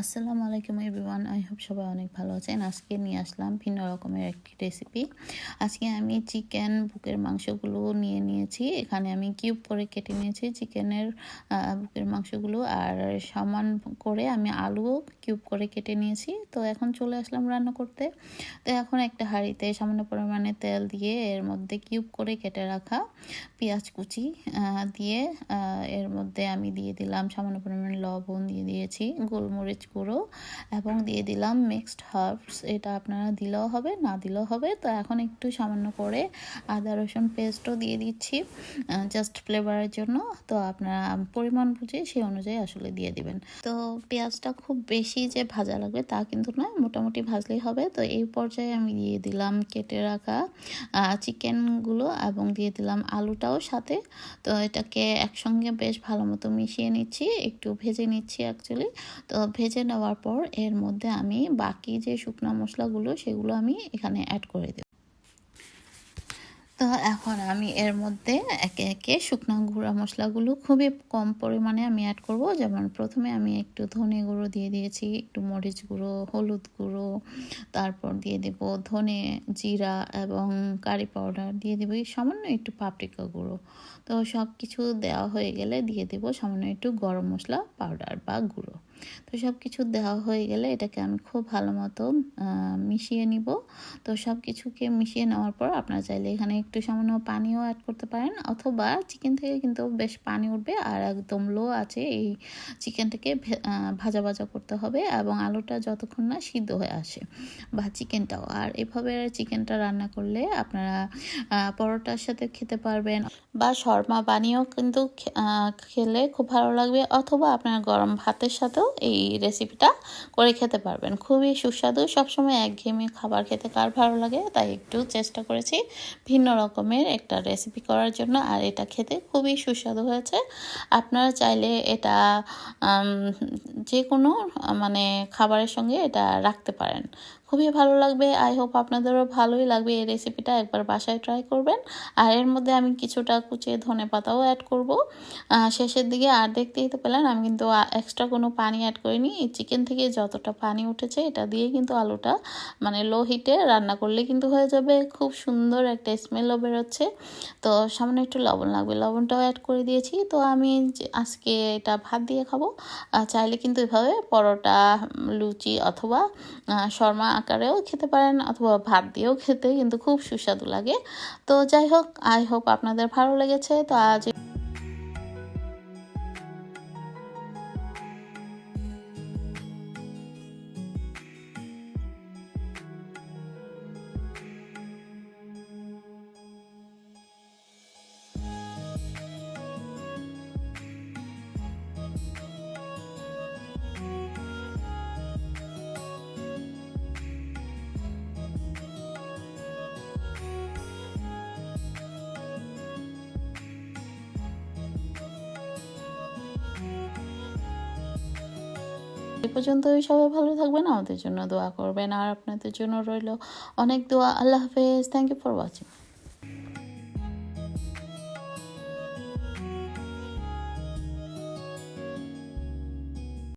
আসসালামু আলাইকুম everyone I hope সবাই অনেক ভালো আছেন। আজকে নিয়ে আসলাম ভিন্ন রকমের একটি রেসিপি আজকে আমি চিকেন বুকের মাংসগুলো নিয়ে নিয়েছি। এখানে আমি কিউব করে কেটে নিয়েছি চিকেনের বুকের মাংসগুলো। আর সমান করে আমি আলু কিউব করে কেটে নিয়েছি। তো এখন চলে আসলাম রান্না করতে। তো এখন একটা হাঁড়িতে সামান্য পরিমাণে তেল দিয়ে এর মধ্যে কিউব করে কেটে রাখা পেঁয়াজ কুচি দিয়ে এর মধ্যে আমি দিয়ে দিলাম সামান্য পরিমাণে লবণ দিয়ে দিয়েছি, গোলমরিচ গুঁড়ো এবং দিয়ে দিলাম মিক্সড হার্বস এটা আপনারা দিলেও হবে, না দিলেও হবে। তো এখন একটু সামান্য করে আদা, রসুন পেস্টও দিয়ে দিচ্ছি জাস্ট ফ্লেভারের জন্য। তো আপনারা পরিমাণ বুঝে সেই অনুযায়ী আসলে দিয়ে দিবেন। তো পেঁয়াজটা খুব বেশি যে ভাজা লাগবে তা কিন্তু নয়, মোটামুটি ভাজলেই হবে। তো এই পর্যায়ে আমি দিয়ে দিলাম কেটে রাখা চিকেনগুলো এবং দিয়ে দিলাম আলুটাও সাথে। তো এটাকে একসঙ্গে বেশ ভালো মতো মিশিয়ে নিচ্ছি, একটু ভেজে নিচ্ছি অ্যাকচুয়ালি তো ভেজে ভেজে নেওয়ার পর এর মধ্যে আমি বাকি যে শুকনো মশলাগুলো, সেগুলো আমি এখানে অ্যাড করে দেব। তো এখন আমি এর মধ্যে একে একে শুকনো গুঁড়া মশলাগুলো খুবই কম পরিমাণে আমি অ্যাড করব। যেমন প্রথমে আমি একটু ধনে গুঁড়ো দিয়ে দিয়েছি, একটু মরিচ গুঁড়ো, হলুদ গুঁড়ো, তারপর দিয়ে দেব ধনে জিরা এবং কারি পাউডার, দিয়ে দেবো সামান্য একটু পাপরিকা গুঁড়ো। তো সব কিছু দেওয়া হয়ে গেলে দিয়ে দেব সামান্য একটু গরম মশলা, পাউডার বা গুঁড়ো। তো সব কিছু দেওয়া হয়ে গেলে এটাকে আমি খুব ভালো মতো মিশিয়ে নিব। তো সব কিছুকে মিশিয়ে নেওয়ার পর আপনারা চাইলে এখানে একটু সামান্য পানিও অ্যাড করতে পারেন, অথবা চিকেন থেকে কিন্তু বেশ পানি উঠবে আর একদম লো আছে এই চিকেনটাকে ভাজা ভাজা করতে হবে এবং আলুটা যতক্ষণ না সিদ্ধ হয়ে আসে বা চিকেনটাও আর এভাবে চিকেনটা রান্না করলে আপনারা পরোটার সাথে খেতে পারবেন বা শর্মা বানিয়েও কিন্তু খেলে খুব ভালো লাগবে, অথবা আপনার গরম ভাতের সাথেও এই রেসিপিটা করে খেতে পারবেন। খুবই সুস্বাদু, সবসময় একঘেয়েমি খাবার খেতে কার ভালো লাগে, তাই একটু চেষ্টা করেছি ভিন্ন রকমের একটা রেসিপি করার জন্য, আর এটা খেতে খুবই সুস্বাদু হয়েছে। আপনারা চাইলে এটা যে কোনো মানে খাবারের সঙ্গে এটা রাখতে পারেন। খুবই ভালো লাগবে। আই হোপ আপনাদেরও ভালোই লাগবে এই রেসিপিটা একবার বাসায় ট্রাই করবেন। আর এর মধ্যে আমি কিছুটা কুচিয়ে ধনে পাতাও অ্যাড করব। শেষের দিকে আর দেখতেই তো পেলেন, আমি কিন্তু এক্সট্রা কোনো পানি অ্যাড করিনি। এই চিকেন থেকে যতটা পানি উঠেছে, এটা দিয়ে কিন্তু আলুটা মানে লো হিটে রান্না করলে কিন্তু হয়ে যাবে। খুব সুন্দর একটা স্মেলও বেরোচ্ছে। তো সামনে একটু লবণ লাগবে। লবণটাও অ্যাড করে দিয়েছি। তো আমি আজকে এটা ভাত দিয়ে খাব। চাইলে কিন্তু এভাবে পরোটা লুচি অথবা শর্মা আকারেও খেতে পারেন অথবা ভাত দিয়েও খেতে, কিন্তু খুব সুস্বাদু লাগে। তো যাই হোক আই হোপ আপনাদের ভালো লেগেছে। তো আজ এ পর্যন্তই। সবাই ভালো থাকবেন, আমাদের জন্য দোয়া করবেন। আর আপনাদের জন্য রইল অনেক দোয়া। আল্লাহ হাফেজ। Thank you for watching